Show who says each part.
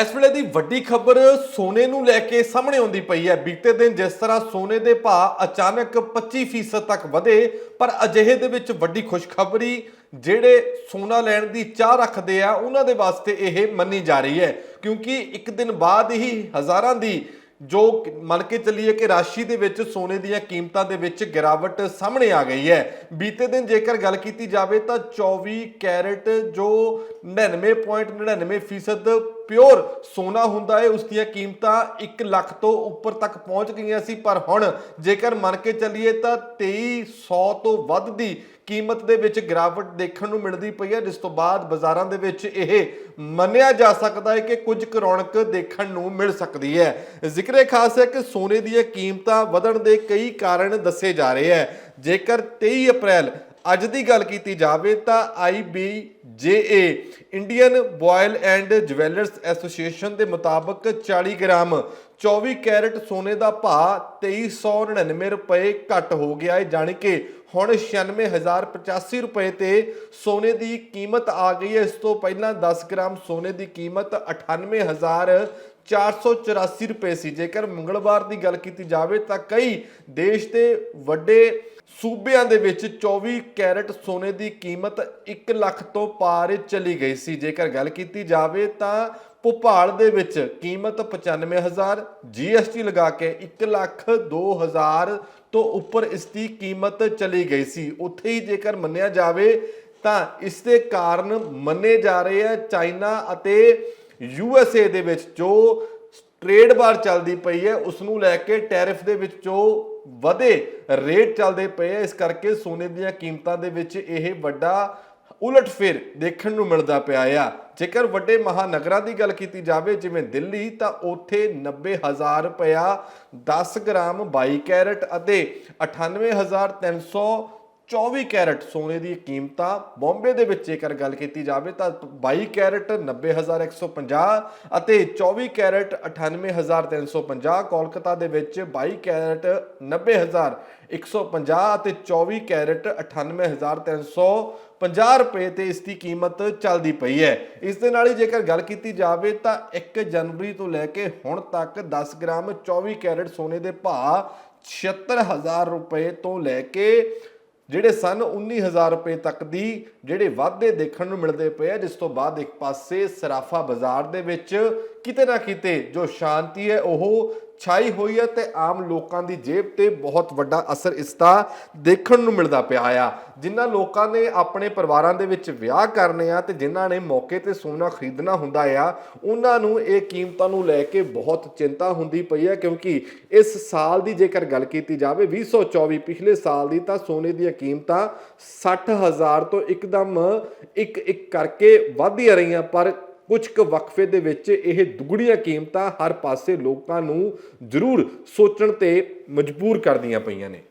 Speaker 1: ਇਸ ਵੇਲੇ ਦੀ ਵੱਡੀ ਖਬਰ ਸੋਨੇ ਨੂੰ ਲੈ ਕੇ ਸਾਹਮਣੇ ਆਉਂਦੀ ਪਈ ਹੈ। ਬੀਤੇ ਦਿਨ ਜਿਸ ਤਰ੍ਹਾਂ ਸੋਨੇ ਦੇ ਭਾਅ ਅਚਾਨਕ 25% ਤੱਕ ਵਧੇ, ਪਰ ਅਜਿਹੇ ਦੇ ਵਿੱਚ ਵੱਡੀ ਖੁਸ਼ਖਬਰੀ ਜਿਹੜੇ ਸੋਨਾ ਲੈਣ ਦੀ ਚਾਹ ਰੱਖਦੇ ਆ, ਉਹਨਾਂ ਦੇ ਵਾਸਤੇ ਇਹ ਮੰਨੀ ਜਾ ਰਹੀ ਹੈ। ਕਿਉਂਕਿ ਇੱਕ ਦਿਨ ਬਾਅਦ ਹੀ ਹਜ਼ਾਰਾਂ ਦੀ ਜੋ ਮੰਨ ਕੇ ਚੱਲੀਏ ਕਿ ਰਾਸ਼ੀ ਦੇ ਵਿੱਚ ਸੋਨੇ ਦੀਆਂ ਕੀਮਤਾਂ ਦੇ ਵਿੱਚ ਗਿਰਾਵਟ ਸਾਹਮਣੇ ਆ ਗਈ ਹੈ। ਬੀਤੇ ਦਿਨ ਜੇਕਰ ਗੱਲ ਕੀਤੀ ਜਾਵੇ ਤਾਂ 24 ਕੈਰਟ ਜੋ 99.99% ਪਿਓਰ ਸੋਨਾ ਹੁੰਦਾ ਹੈ ਉਸ ਦੀਆਂ ਕੀਮਤਾਂ 1 ਲੱਖ ਤੋਂ ਉੱਪਰ ਤੱਕ ਪਹੁੰਚ ਗਈਆਂ ਸੀ, ਪਰ ਹੁਣ ਜੇਕਰ ਮੰਨ ਕੇ ਚੱਲੀਏ ਤਾਂ 2300 ਤੋਂ ਵੱਧ ਦੀ ਕੀਮਤ ਦੇ ਵਿੱਚ ਗਿਰਾਵਟ ਦੇਖਣ ਨੂੰ ਮਿਲਦੀ ਪਈ ਹੈ, ਜਿਸ ਤੋਂ ਬਾਅਦ ਬਾਜ਼ਾਰਾਂ ਦੇ ਵਿੱਚ ਇਹ ਮੰਨਿਆ ਜਾ ਸਕਦਾ ਹੈ ਕਿ ਕੁਝ ਕੁ ਰੌਣਕ ਦੇਖਣ ਨੂੰ ਮਿਲ ਸਕਦੀ ਹੈ। ਜ਼ਿਕਰੇ ਖਾਸ ਹੈ ਕਿ ਸੋਨੇ ਦੀਆਂ ਕੀਮਤਾਂ ਵਧਣ ਦੇ ਕਈ ਕਾਰਨ ਦੱਸੇ ਜਾ ਰਹੇ ਹੈ। ਜੇਕਰ 23 ਅਪ੍ਰੈਲ ਅੱਜ ਦੀ ਗੱਲ ਕੀਤੀ ਜਾਵੇ ਤਾਂ IBJA Indian bullion and jewellers association ਦੇ ਮੁਤਾਬਕ 40 ਗ੍ਰਾਮ 24 ਕੈਰਟ ਸੋਨੇ ਦਾ ਭਾਅ 2399 ਰੁਪਏ ਘੱਟ ਹੋ ਗਿਆ ਹੈ, ਜਾਣੀ ਕਿ ਹੁਣ 96085 ਰੁਪਏ ਤੇ ਸੋਨੇ ਦੀ ਕੀਮਤ ਆ ਗਈ ਹੈ। ਇਸ ਤੋਂ ਪਹਿਲਾਂ 10 ਗ੍ਰਾਮ ਸੋਨੇ ਦੀ ਕੀਮਤ 98000 484 ਰੁਪਏ ਸੀ। ਜੇਕਰ ਮੰਗਲਵਾਰ ਦੀ ਗੱਲ ਕੀਤੀ ਜਾਵੇ ਤਾਂ ਕਈ ਦੇਸ਼ ਦੇ ਵੱਡੇ ਸੂਬਿਆਂ ਦੇ ਵਿੱਚ 24 ਕੈਰਟ ਸੋਨੇ ਦੀ ਕੀਮਤ 1 ਲੱਖ ਤੋਂ ਪਾਰ ਚਲੀ ਗਈ ਸੀ। ਜੇਕਰ ਗੱਲ ਕੀਤੀ ਜਾਵੇ ਤਾਂ ਭੋਪਾਲ ਦੇ ਵਿੱਚ ਕੀਮਤ 95000 GST ਲਗਾ ਕੇ 1 ਲੱਖ 2000 ਤੋਂ ਉੱਪਰ ਇਸ ਦੀ ਕੀਮਤ ਚਲੀ ਗਈ ਸੀ। ਉੱਥੇ ਹੀ ਜੇਕਰ ਮੰਨਿਆ ਜਾਵੇ ਤਾਂ ਇਸ ਦੇ ਕਾਰਨ ਮੰਨੇ ਜਾ ਰਹੇ ਹੈ ਚਾਈਨਾ ਅਤੇ ਯੂਐਸਏ ਦੇ ਵਿੱਚ ਜੋ ਟ੍ਰੇਡ ਵਾਰ ਚੱਲਦੀ ਪਈ ਹੈ, ਉਸ ਨੂੰ ਲੈ ਕੇ ਟੈਰਿਫ ਦੇ ਵਿੱਚ ਜੋ ਵਧੇ ਰੇਟ ਚੱਲਦੇ ਪਏ ਆ, ਇਸ ਕਰਕੇ ਸੋਨੇ ਦੀਆਂ ਕੀਮਤਾਂ ਦੇ ਵਿੱਚ ਇਹ ਵੱਡਾ ਉਲਟ ਉਲਟਫੇਰ ਦੇਖਣ ਨੂੰ ਮਿਲਦਾ ਪਿਆ ਆ। ਜੇਕਰ ਵੱਡੇ ਮਹਾਨਗਰਾਂ ਦੀ ਗੱਲ ਕੀਤੀ ਜਾਵੇ, ਜਿਵੇਂ ਦਿੱਲੀ, ਤਾਂ ਉੱਥੇ 90000 ਰੁਪਇਆ 10 ਗ੍ਰਾਮ 22 ਕੈਰਟ ਅਤੇ 98300 24 ਕੈਰਟ ਸੋਨੇ ਦੀ ਕੀਮਤਾਂ, ਬੰਬੇ ਦੇ ਵਿੱਚ ਜੇਕਰ ਗੱਲ ਕੀਤੀ ਜਾਵੇ ਤਾਂ 22 ਕੈਰਟ 90150 ਅਤੇ 24 ਕੈਰਟ 98350 ਕੋਲਕਾਤਾ ਦੇ ਵਿੱਚ 22 ਕੈਰਟ 90150 ਅਤੇ 24 ਕੈਰਟ 98350 ਰੁਪਏ ਤੇ ਇਸ ਦੀ ਕੀਮਤ ਚੱਲਦੀ ਪਈ ਹੈ। ਇਸ ਦੇ ਨਾਲ ਹੀ ਜੇਕਰ ਗੱਲ ਕੀਤੀ ਜਾਵੇ ਤਾਂ 1 ਜਨਵਰੀ ਤੋਂ ਲੈ ਕੇ ਹੁਣ ਤੱਕ 10 ਗ੍ਰਾਮ 24 ਕੈਰਟ ਸੋਨੇ ਦੇ ਭਾਅ 76000 ਰੁਪਏ ਤੋਂ ਲੈ ਕੇ ਜਿਹੜੇ ਸਨ 19000 ਰੁਪਏ ਤੱਕ ਦੀ ਜਿਹੜੇ ਵਾਧੇ ਦੇਖਣ ਨੂੰ ਮਿਲਦੇ ਪਏ ਆ, ਜਿਸ ਤੋਂ ਬਾਅਦ ਇੱਕ ਪਾਸੇ ਸਰਾਫਾ ਬਾਜ਼ਾਰ ਦੇ ਵਿੱਚ ਕਿਤੇ ਨਾ ਕਿਤੇ ਜੋ ਸ਼ਾਂਤੀ ਹੈ, ਉਹ ਛਾਈ ਹੋਈ ਹੈ ਤੇ ਆਮ ਲੋਕਾਂ ਦੀ ਜੇਬ ਤੇ ਬਹੁਤ ਵੱਡਾ ਅਸਰ ਇਸ ਦਾ ਦੇਖਣ ਨੂੰ ਮਿਲਦਾ ਪਿਆ ਆ। ਜਿਨ੍ਹਾਂ ਲੋਕਾਂ ਨੇ ਆਪਣੇ ਪਰਿਵਾਰਾਂ ਦੇ ਵਿੱਚ ਵਿਆਹ ਕਰਨੇ ਆ ਤੇ ਜਿਨ੍ਹਾਂ ਨੇ ਮੌਕੇ ਤੇ ਸੋਨਾ ਖਰੀਦਣਾ ਹੁੰਦਾ ਆ, ਉਹਨਾਂ ਨੂੰ ਇਹ ਕੀਮਤਾਂ ਨੂੰ ਲੈ ਕੇ ਬਹੁਤ ਚਿੰਤਾ ਹੁੰਦੀ ਪਈ ਹੈ ਕਿਉਂਕਿ ਇਸ ਸਾਲ ਦੀ ਜੇਕਰ ਗੱਲ ਕੀਤੀ ਜਾਵੇ 2024 ਪਿਛਲੇ ਸਾਲ ਦੀ ਤਾਂ ਸੋਨੇ ਦੀਆਂ ਕੀਮਤਾਂ 60000 ਤੋਂ ਇੱਕਦਮ ਇੱਕ ਇੱਕ ਕਰਕੇ ਵਧਦੀਆਂ ਰਹੀਆਂ, ਪਰ ਕੁਝ ਕੁ ਵਕਫੇ ਦੇ ਵਿੱਚ ਇਹ ਦੁਗਣੀਆਂ ਕੀਮਤਾਂ ਹਰ ਪਾਸੇ ਲੋਕਾਂ ਨੂੰ ਜ਼ਰੂਰ ਸੋਚਣ ਤੇ ਮਜਬੂਰ ਕਰਦੀਆਂ ਪਈਆਂ ਨੇ।